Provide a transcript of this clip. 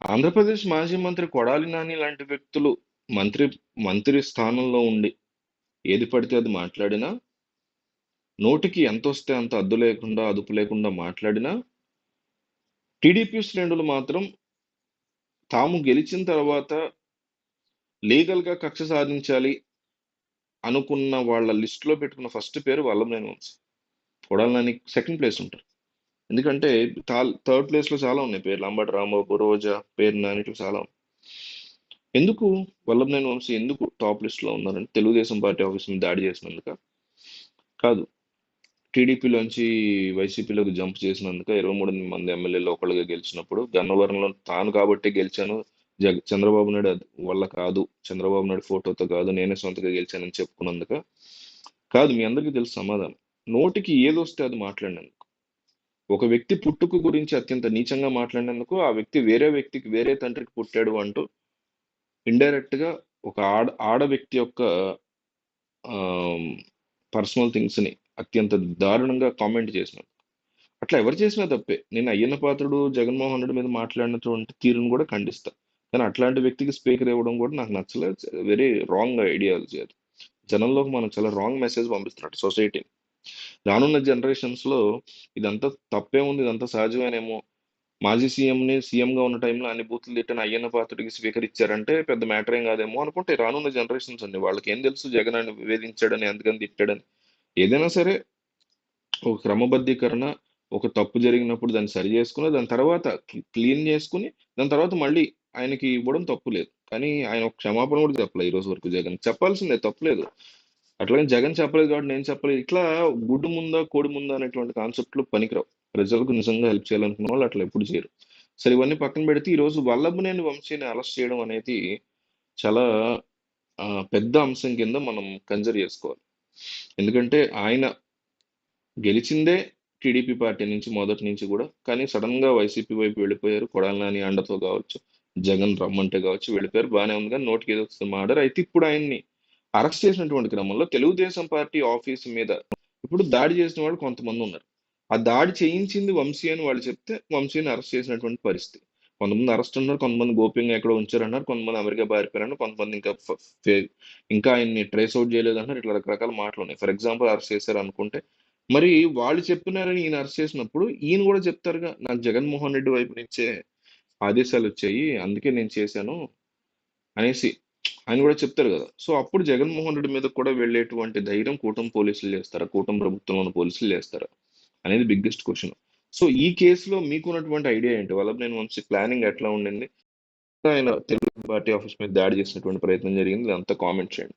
ఆంధ్రప్రదేశ్ మాజీ మంత్రి కొడాలి నాని లాంటి వ్యక్తులు మంత్రి మంత్రి స్థానంలో ఉండి ఏది పడితే అది మాట్లాడినా నోటికి ఎంత వస్తే అంత అద్దు లేకుండా అదుపు లేకుండా మాట్లాడినా టీడీపీ శ్రేణులు మాత్రం తాము గెలిచిన తర్వాత లీగల్గా కక్ష సాధించాలి అనుకున్న వాళ్ళ లిస్ట్లో పెట్టుకున్న ఫస్ట్ పేరు వల్లభనేని వంశీ కొడాలి నాని సెకండ్ ప్లేస్ ఉంటారు. ఎందుకంటే థర్డ్ ప్లేస్లో చాలా ఉన్నాయి పేర్లు. అంబటి రాంబాబు రోజా పేరు నాని ఇట్లా చాలా ఎందుకు? వల్లభనేని వంశీ ఎందుకు టాప్ లిస్ట్లో ఉన్నారంటే తెలుగుదేశం పార్టీ ఆఫీస్ మీద దాడి చేసినందుక. కాదు. టీడీపీలోంచి వైసీపీలోకి జంప్ చేసినందుక ఇరవై మూడు మంది ఎమ్మెల్యేలు ఒకళ్ళుగా గెలిచినప్పుడు గన్నవరంలో తాను కాబట్టి గెలిచాను. జగ చంద్రబాబు నాయుడు అది వల్ల కాదు. చంద్రబాబు నాయుడు ఫోటోతో కాదు నేనే సొంతగా గెలిచానని చెప్పుకున్నందుక. కాదు మీ అందరికీ తెలుసు సమాధానం. నోటికి ఏదొస్తే అది మాట్లాడినాను ఒక వ్యక్తి పుట్టుకు గురించి అత్యంత నీచంగా మాట్లాడినందుకు ఆ వ్యక్తి వేరే వ్యక్తికి వేరే తండ్రికి పుట్టాడు అంటూ ఇండైరెక్ట్గా ఒక ఆడ ఆడ వ్యక్తి యొక్క పర్సనల్ థింగ్స్ని అత్యంత దారుణంగా కామెంట్ చేసినాడు. అట్లా ఎవరు చేసినా తప్పే. నేను అయ్యన్న పాత్రుడు జగన్మోహన్ రెడ్డి మీద మాట్లాడినటువంటి తీరును కూడా ఖండిస్తా. కానీ అట్లాంటి వ్యక్తికి స్పీకర్ ఇవ్వడం కూడా నాకు నచ్చలేదు. వెరీ రాంగ్ ఐడియాలజీ అది. జనంలోకి మనం చాలా రాంగ్ మెసేజ్ పంపిస్తున్నట్టు సొసైటీ రానున్న జనరేషన్స్లో ఇదంతా తప్పే ఉంది ఇదంతా సహజమేనేమో. మాజీ సీఎం ని సీఎం గా ఉన్న టైంలో అన్ని బూతులు తిట్టిన అయ్యన్న పాత్రుడికి స్వీకరించారంటే పెద్ద మ్యాటర్ ఏం కాదేమో అనుకుంటే రానున్న జనరేషన్స్ అండి. వాళ్ళకి ఏం తెలుసు జగన్ అని వేధించాడని అందుకని తిట్టాడని. ఏదైనా సరే ఒక క్రమబద్ధీకరణ ఒక తప్పు జరిగినప్పుడు దాన్ని సరి చేసుకుని దాని తర్వాత క్లీన్ చేసుకుని దాని తర్వాత మళ్ళీ ఆయనకి ఇవ్వడం తప్పు లేదు. కానీ ఆయన ఒక క్షమాపణ కూడా చెప్పలేదు ఈ రోజు వరకు జగన్. చెప్పాల్సిందే తప్పులేదు అట్లాగే జగన్ చెప్పలేదు కాబట్టి నేను చెప్పలేదు. ఇట్లా గుడ్డు ముందా కోడి ముందా అనేటువంటి కాన్సెప్ట్లు పనికిరావు. ప్రజలకు నిజంగా హెల్ప్ చేయాలనుకున్న వాళ్ళు అట్లా ఎప్పుడు చేయరు. సరే ఇవన్నీ పక్కన పెడితే ఈ రోజు వల్లభనేని వంశీని అరెస్ట్ చేయడం అనేది చాలా పెద్ద అంశం కింద మనం కన్సిడర్ చేసుకోవాలి. ఎందుకంటే ఆయన గెలిచిందే టీడీపీ పార్టీ నుంచి మొదటి నుంచి కూడా. కానీ సడన్గా వైసీపీ వైపు వెళ్ళిపోయారు. కొడాలని అండతో కావచ్చు జగన్ రమ్మంటే కావచ్చు వెళ్ళిపోయారు. బాగానే ఉంది కానీ నోటికి ఏదో వస్తుంది. మాడారు అయితే ఇప్పుడు ఆయన్ని అరెస్ట్ చేసినటువంటి క్రమంలో తెలుగుదేశం పార్టీ ఆఫీస్ మీద ఇప్పుడు దాడి చేసిన వాళ్ళు కొంతమంది ఉన్నారు. ఆ దాడి చేయించింది వంశీ అని వాళ్ళు చెప్తే వంశీని అరెస్ట్ చేసినటువంటి పరిస్థితి. కొంతమంది అరెస్ట్ ఉన్నారు కొంతమంది గోప్యంగా ఎక్కడో ఉంచారన్నారు కొంతమంది అమెరికా పారిపోయారన్నారు కొంతమంది ఇంకా ఇంకా ఆయన్ని ట్రేస్ అవుట్ చేయలేదు అన్నారు ఇట్లా రకరకాల మాటలు ఉన్నాయి. ఫర్ ఎగ్జాంపుల్ అరెస్ట్ చేశారు అనుకుంటే మరి వాళ్ళు చెప్పినారని ఈయన అరెస్ట్ చేసినప్పుడు ఈయన కూడా చెప్తారుగా నాకు జగన్మోహన్ రెడ్డి వైపు నుంచే ఆదేశాలు వచ్చాయి అందుకే నేను చేశాను అనేసి. ఆయన కూడా చెప్తారు కదా. సో అప్పుడు జగన్మోహన్ రెడ్డి మీద కూడా వెళ్ళేటువంటి ధైర్యం కూటమి పోలీసులు చేస్తారా? కూటమి ఉన్న పోలీసులు చేస్తారా? అనేది బిగ్గెస్ట్ క్వశ్చన్ సో ఈ కేసులో మీకున్నటువంటి ఐడియా ఏంటి? వాళ్ళ నేను మంచి ప్లానింగ్ ఎట్లా ఉండింది? ఆయన తెలుగు పార్టీ ఆఫీస్ మీద దాడి చేసినటువంటి ప్రయత్నం జరిగింది. అంతా కామెంట్ చేయండి.